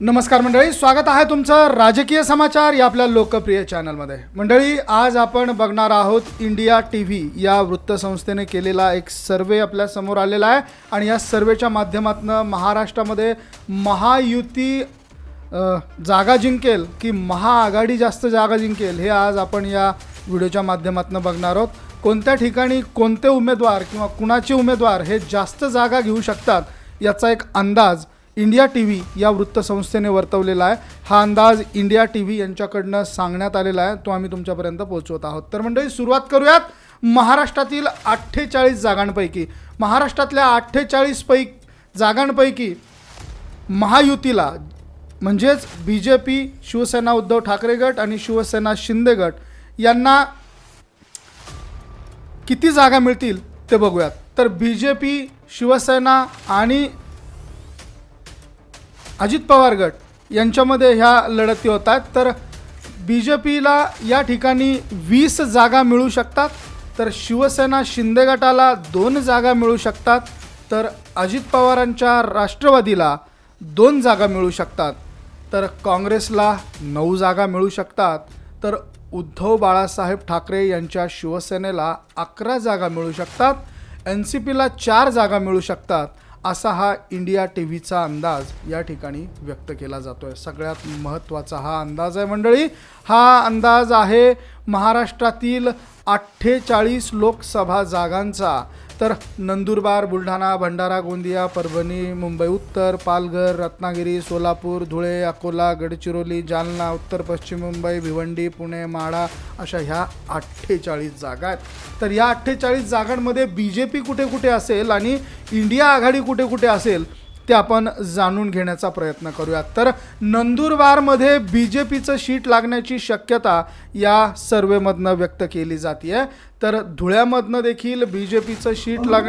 नमस्कार मंडळी स्वागत आहे तुमचं राजकीय समाचार या आपल्या लोकप्रिय चॅनलमध्ये. मंडळी आज आपण बघणार आहोत इंडिया टी व्ही या वृत्तसंस्थेने केलेला एक सर्वे आपल्यासमोर आलेला आहे आणि या सर्वेच्या माध्यमातून महाराष्ट्रामध्ये महायुती जागा जिंकेल की महाआघाडी जास्त जागा जिंकेल हे आज आपण या व्हिडिओच्या माध्यमातून बघणार आहोत. कोणत्या ठिकाणी कोणते उमेदवार किंवा कुणाचे उमेदवार हे जास्त जागा घेऊ शकतात याचा एक अंदाज इंडिया टी व्ही या वृत्तसंस्थेने वर्तवलेला आहे. हा अंदाज इंडिया टी व्ही यांच्याकडनं सांगण्यात आलेला आहे. तो आम्ही तुमच्यापर्यंत पोहोचवत आहोत. तर मंडळी सुरुवात करूयात महाराष्ट्रातील अठ्ठेचाळीस जागांपैकी. महाराष्ट्रातल्या अठ्ठेचाळीस पै जागांपैकी महायुतीला म्हणजेच B J P Shiv Sena Uddhav Thackeray गट आणि शिवसेना शिंदे गट यांना किती जागा मिळतील ते बघूयात. तर बी जे पी शिवसेना आणि अजित पवार गट यांच्यामध्ये ह्या लढती होतात. तर बी जे पीला या ठिकाणी वीस जागा मिळू शकतात. तर शिवसेना शिंदे गटाला दोन जागा मिळू शकतात. तर अजित पवारांच्या राष्ट्रवादीला दोन जागा मिळू शकतात. तर काँग्रेसला नऊ जागा मिळू शकतात. तर उद्धव बाळासाहेब ठाकरे यांच्या शिवसेनेला अकरा जागा मिळू शकतात. एन सी पीला चार जागा मिळू शकतात. असा हा इंडिया टी व्हीचा अंदाज या ठिकाणी व्यक्त केला जातो आहे सगळ्यात महत्त्वाचा हा अंदाज आहे मंडळी. हा अंदाज आहे महाराष्ट्रातील अठ्ठेचाळीस लोकसभा जागांचा. तर नंदुरबार बुलढाणा भंडारा गोंदिया परभणी मुंबई उत्तर पालघर रत्नागिरी सोलापूर धुळे अकोला गडचिरोली जालना उत्तर पश्चिम मुंबई भिवंडी पुणे माळा अशा ह्या अठ्ठेचाळीस जागा आहेत. तर या अठ्ठेचाळीस जागांमध्ये बी जे पी कुठे कुठे असेल आणि इंडिया आघाडी कुठे कुठे असेल ते आपण जाणून घेण्याचा प्रयत्न करूयात. तर नंदुरबारमध्ये बी जे पीचं शीट लागण्याची शक्यता या सर्वेमधनं व्यक्त केली जाते आहे तर धुळ्यामधनं देखील बी जे पीचं शीट लाग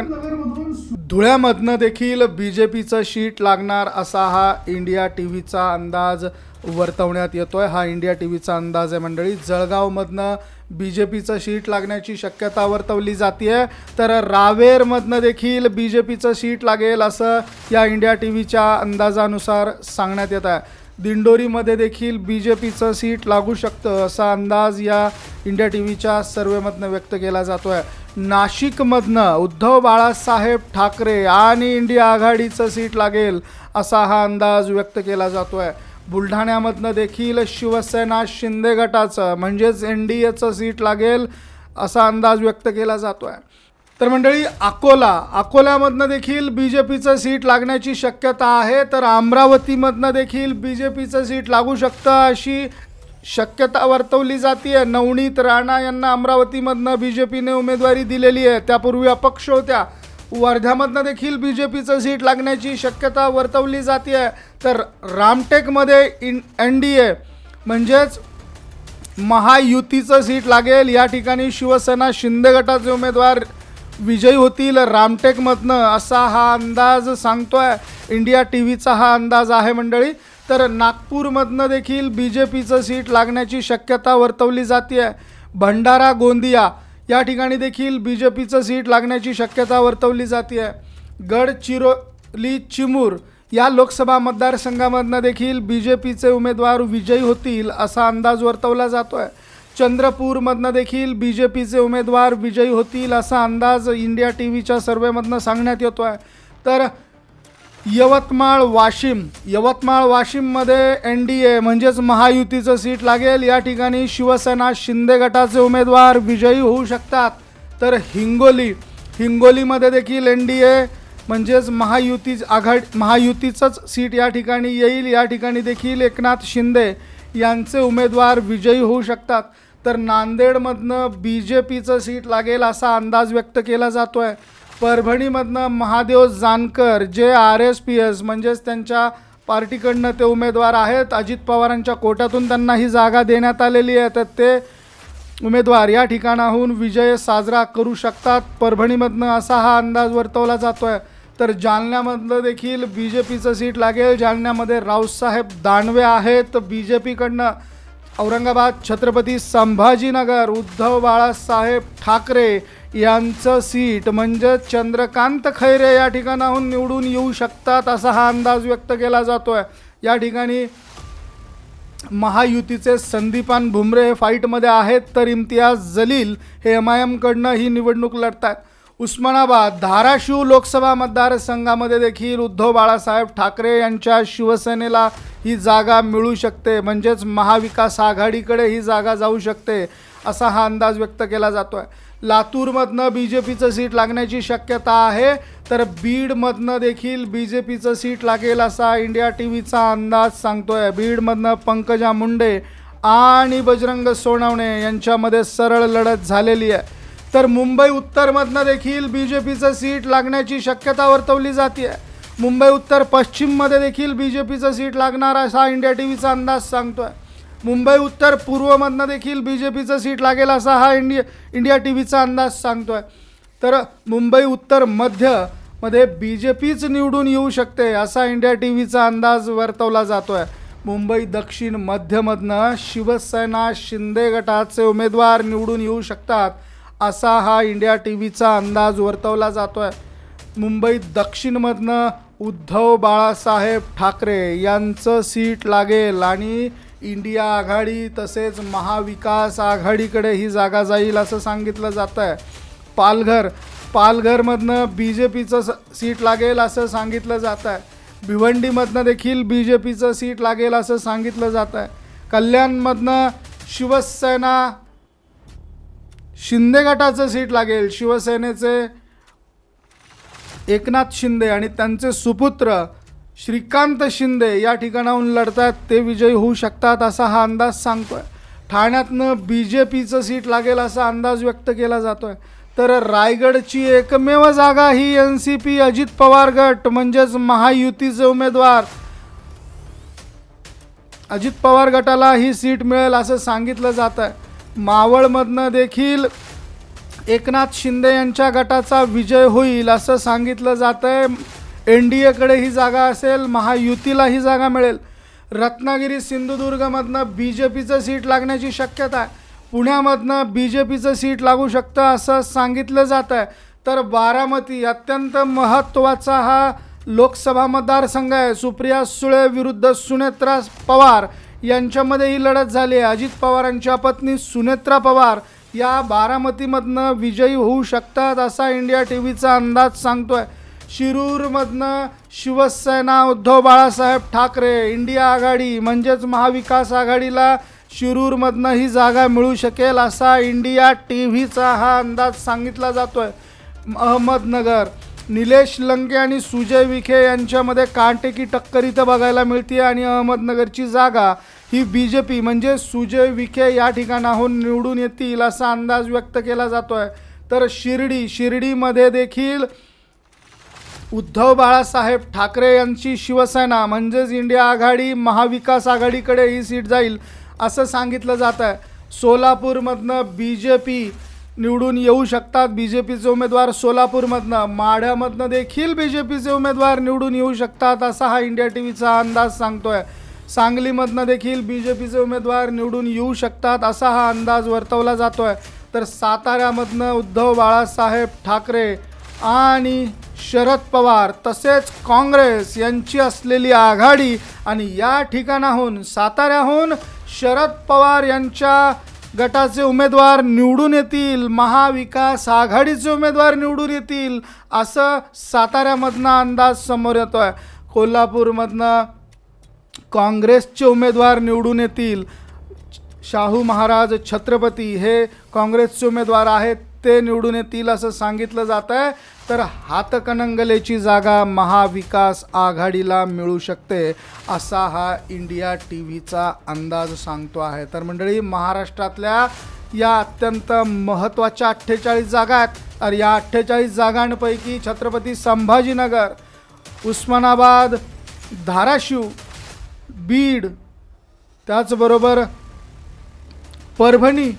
धुळ्यामधनं देखील बी जे पीचं शीट लागणार असा हा इंडिया टी व्हीचा अंदाज वर्तवण्यात येतोय. हा इंडिया टी व्हीचा अंदाज आहे मंडळी. जळगावमधनं बी जे पीचं शीट लागण्याची शक्यता वर्तवली जाते तर रावेरमधनं देखील बी जे पीचं शीट लागेल असं या इंडिया टी व्हीच्या अंदाजानुसार सांगण्यात येत आहे. दिंडोरीमध्ये देखील बी जे पीचं सीट लागू शकतं असा अंदाज या इंडिया टी व्हीच्या सर्वेमधनं व्यक्त केला जातो आहे नाशिकमधनं उद्धव बाळासाहेब ठाकरे आणि इंडिया आघाडीचं सीट लागेल असा हा अंदाज व्यक्त केला जातो आहे बुलढाण्यामधनं देखील शिवसेना शिंदे गटाचं म्हणजेच एन डी एचं सीट लागेल असा अंदाज व्यक्त केला जातो आहे तर मंडळी अकोला. अकोल्यामधनं देखील बी जे पीचं सीट लागण्याची शक्यता आहे तर अमरावतीमधनं देखील बी जे पीचं सीट लागू शकतं अशी शक्यता वर्तवली जाते नवनीत राणा यांना अमरावतीमधनं बी जे पीने उमेदवारी दिलेली आहे. त्यापूर्वी अपक्ष होत्या. वर्ध्यामधनं देखील बी जे पीचं सीट लागण्याची शक्यता वर्तवली जाते आहे तर रामटेकमध्ये इन एन डी ए म्हणजेच महायुतीचं सीट लागेल. या ठिकाणी शिवसेना शिंदे गटाचे उमेदवार विजयी होतील रामटेकमधनं असा हा अंदाज सांगतो आहे इंडिया टी व्हीचा हा अंदाज आहे मंडळी. तर नागपूरमधनं देखील बी जे पीचं सीट लागण्याची शक्यता वर्तवली जाते आहे भंडारा गोंदिया या ठिकाणी देखील बी जे पीचं सीट लागण्याची शक्यता वर्तवली जाते आहे गडचिरोली चिमूर या लोकसभा मतदारसंघामधनं देखील बी जे पीचे उमेदवार विजयी होतील असा अंदाज वर्तवला जातो आहे चंद्रपूरमधनं देखील बी जे पीचे उमेदवार विजयी होतील असा अंदाज इंडिया टी व्हीच्या सर्वेमधनं सांगण्यात येतो आहे तर यवतमाळ वाशिम. यवतमाळ वाशिममध्ये एन डी ए म्हणजेच महायुतीचं सीट लागेल. या ठिकाणी शिवसेना शिंदे गटाचे उमेदवार विजयी होऊ शकतात. तर हिंगोली. हिंगोलीमध्ये देखील एन डी ए म्हणजेच महायुती आघाड महायुतीचंच सीट या ठिकाणी येईल. या ठिकाणी देखील एकनाथ शिंदे यांचे उमेदवार विजयी होऊ शकतात. तर नांदेडमधनं बी जे पीचं सीट लागेल असा अंदाज व्यक्त केला जातो आहे परभणीमधनं महादेव जानकर जे आर एस पी एस म्हणजेच त्यांच्या पार्टीकडनं ते उमेदवार आहेत. अजित पवारांच्या कोट्यातून त्यांना ही जागा देण्यात आलेली आहे. तर ते उमेदवार या ठिकाणाहून विजय साजरा करू शकतात. परभणीमधनं असा हा अंदाज वर्तवला जातो आहे तर जालन्यामधलं देखील बी जे पीचं सीट लागेल. जालन्यामध्ये रावसाहेब दानवे आहेत. बी जे पीकडनं औरंगाबाद छत्रपती संभाजीनगर उद्धव बाळासाहेब ठाकरे यांचं सीट म्हणजे चंद्रकांत खैरे या ठिकाणाहून निवडून येऊ शकतात असा हा अंदाज व्यक्त केला जातो आहे या ठिकाणी महायुतीचे संदीपान भुमरे हे फाईटमध्ये आहेत तर इम्तियाज जलील हे एम आय एमकडनं ही निवडणूक लढतात उस्मानाबाद धाराशिव लोकसभा मतदारसंघामध्ये देखील उद्धव बाळासाहेब ठाकरे यांच्या शिवसेनेला ही जागा मिळू शकते. म्हणजेच महाविकास आघाडीकडे ही जागा जाऊ शकते असा हा अंदाज व्यक्त केला जातो आहे लातूरमधनं बी जे पीचं सीट लागण्याची शक्यता आहे तर बीडमधनं देखील बी जे पीचं सीट लागेल असा इंडिया टी व्हीचा अंदाज सांगतोय. बीडमधनं पंकजा मुंडे आणि बजरंग सोनवणे यांच्यामध्ये सरळ लढत झालेली आहे. तर मुंबई उत्तरमधनं देखील बी जे पीचं सीट लागण्याची शक्यता वर्तवली जाते मुंबई उत्तर पश्चिममध्ये देखील बी जे पीचं सीट लागणार असा इंडिया टी व्हीचा अंदाज सांगतोय. मुंबई उत्तर पूर्वमधनं देखील बी जे पीचं सीट लागेल असा हा इंडिया इंडिया टी व्हीचा अंदाज सांगतोय. तर मुंबई उत्तर मध्यमध्ये बी जे पीच निवडून येऊ शकते असा इंडिया टी व्हीचा अंदाज वर्तवला जातोय. मुंबई दक्षिण मध्यमधनं शिवसेना शिंदे गटाचे उमेदवार निवडून येऊ शकतात. असा हा इंडिया टी व्हीचा अंदाज वर्तवला जातो आहे मुंबई दक्षिणमधनं उद्धव बाळासाहेब ठाकरे यांचं सीट लागेल आणि इंडिया आघाडी तसेच महाविकास आघाडीकडे ही जागा जाईल असं सांगितलं जातं आहे पालघर पालघरमधनं बी जे पीचं स सीट लागेल असं सांगितलं जातं आहे भिवंडीमधनं देखील बी जे पीचं सीट लागेल असं सांगितलं जातं आहे कल्याणमधनं शिवसेना शिंदे गटाचं सीट लागेल. शिवसेनेचे एकनाथ शिंदे आणि त्यांचे सुपुत्र श्रीकांत शिंदे या ठिकाणाहून लढतात ते विजयी होऊ शकतात असा हा अंदाज सांगतोय. ठाण्यातनं बी जे पीचं सीट लागेल असा अंदाज व्यक्त केला जातोय. तर रायगडची एकमेव जागा ही N C P Ajit Pawar गट म्हणजेच महायुतीचे उमेदवार. अजित पवार गटाला ही सीट मिळेल असं सांगितलं जात आहे मावळमधनं देखील एकनाथ शिंदे यांच्या गटाचा विजय होईल असं सांगितलं जातं आहे एन डी एकडे ही जागा असेल महायुतीला ही जागा मिळेल. रत्नागिरी सिंधुदुर्गमधनं बी जे पीचं सीट लागण्याची शक्यता आहे. पुण्यामधनं बी जे पीचं सीट लागू शकतं असं सांगितलं जातं आहे तर बारामती अत्यंत महत्त्वाचा हा लोकसभा मतदारसंघ आहे. सुप्रिया सुळे विरुद्ध सुनेत्रा पवार यांच्यामध्ये ही लढत झाली आहे. अजित पवारांच्या पत्नी सुनेत्रा पवार या बारामतीमधनं विजयी होऊ शकतात असा इंडिया टी व्हीचा अंदाज सांगतोय. शिरूरमधनं शिवसेना उद्धव बाळासाहेब ठाकरे इंडिया आघाडी म्हणजेच महाविकास आघाडीला शिरूरमधनं ही जागा मिळू शकेल असा इंडिया टी व्हीचा हा अंदाज सांगितला जातोय. अहमदनगर निलेश लंके आणि सुजय विखे यांच्यामध्ये कांटेकी टक्कर इथं बघायला मिळते आणि अहमदनगरची जागा ही बी जे पी म्हणजे सुजय विखे या ठिकाणाहून निवडून येतील असा अंदाज व्यक्त केला जातो आहे तर शिर्डी शिर्डीमध्ये देखील उद्धव बाळासाहेब ठाकरे यांची शिवसेना म्हणजेच इंडिया आघाडी महाविकास आघाडीकडे ही सीट जाईल असं सांगितलं जात आहे सोलापूरमधनं बी जे पी निवडून येऊ शकतात बी जे पीचे उमेदवार सोलापूरमधनं. माढ्यामधनं देखील बी जे पीचे उमेदवार निवडून येऊ शकतात असा हा इंडिया टी व्हीचा अंदाज सांगतोय. सांगलीमधनं देखील बी जे पीचे उमेदवार निवडून येऊ शकतात असा हा अंदाज वर्तवला जातोय. तर साताऱ्यामधनं उद्धव बाळासाहेब ठाकरे आणि शरद पवार तसेच काँग्रेस यांची असलेली आघाडी आणि या ठिकाणाहून साताऱ्याहून शरद पवार यांच्या गटाचे उमेदवार निवडून येतील महाविकास आघाडीचे उमेदवार निवडून येतील असं साताऱ्यामधनं अंदाज समोर येतो आहे कोल्हापूरमधनं काँग्रेसचे उमेदवार निवडून येतील. शाहू महाराज छत्रपती हे काँग्रेसचे उमेदवार आहेत. ते निवडून येतील असं सांगितलं जात आहे. तर हातकणंगलेची जागा महाविकास आघाडीला मिळू शकते असा हा इंडिया टी व्हीचा अंदाज सांगतो आहे. तर मंडळी महाराष्ट्रातल्या या अत्यंत महत्त्वाच्या अठ्ठेचाळीस जागा आहेत. तर या अठ्ठेचाळीस जागांपैकी छत्रपती संभाजीनगर उस्मानाबाद धाराशिव बीड त्याचबरोबर परभणी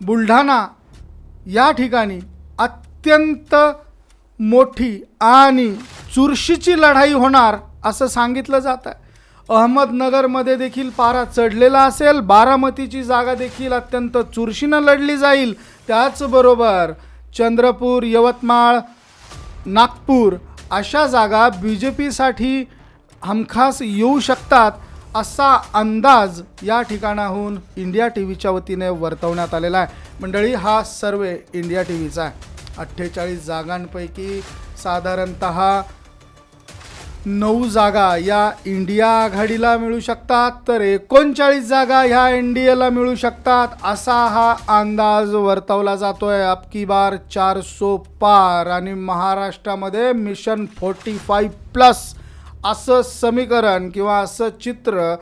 बुलढाणा या ठिकाणी अत्यंत मोठी आणि चुरशीची लढाई होणार असं सांगितलं जात आहे. अहमदनगरमध्ये देखील पारा चढलेला असेल बारामतीची जागा देखील अत्यंत चुरशीनं लढली जाईल. त्याचबरोबर चंद्रपूर यवतमाळ नागपूर अशा जागा बी जे पीसाठी हमखास येऊ शकतात. असा अंदाज या ठिकाणाहून इंडिया टी व्हीच्या वतीने वर्तवण्यात आलेला आहे. मंडळी हा सर्वे इंडिया टी व्हीचा आहे. अठ्ठेचाळीस जागांपैकी साधारणत नऊ जागा या इंडिया आघाडीला मिळू शकतात तर एकोणचाळीस जागा ह्या एन डी एला मिळू शकतात असा हा अंदाज वर्तवला जातोय. अबकी बार चार सो पार आणि महाराष्ट्रामध्ये मिशन फोर्टी फाईव्ह प्लस असं समीकरण किंवा असं चित्र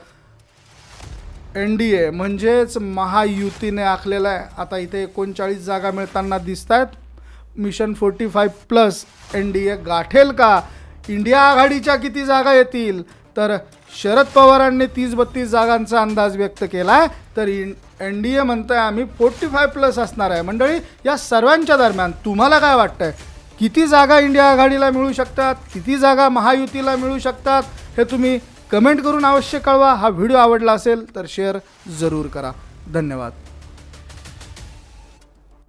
एन डी ए म्हणजेच महायुतीने आखलेलं आहे. आता इथे एकोणचाळीस जागा मिळताना दिसत आहेत mission forty five plus N D A गाठेल का? इंडिया आघाडीच्या किती जागा येतील? तर शरद पवारांनी तीस बत्तीस जागांचा अंदाज व्यक्त केला आहे तर एन डी ए म्हणतंय आम्ही फोर्टी फाय प्लस असणार आहे. मंडळी या सर्वांच्या दरम्यान तुम्हाला काय वाटतंय? किती जागा इंडिया आघाडीला मिळू शकतात किती जागा महायुतीला मिळू शकतात हे तुम्ही कमेंट करून अवश्य कळवा. हा व्हिडिओ आवडला असेल तर शेअर जरूर करा. धन्यवाद.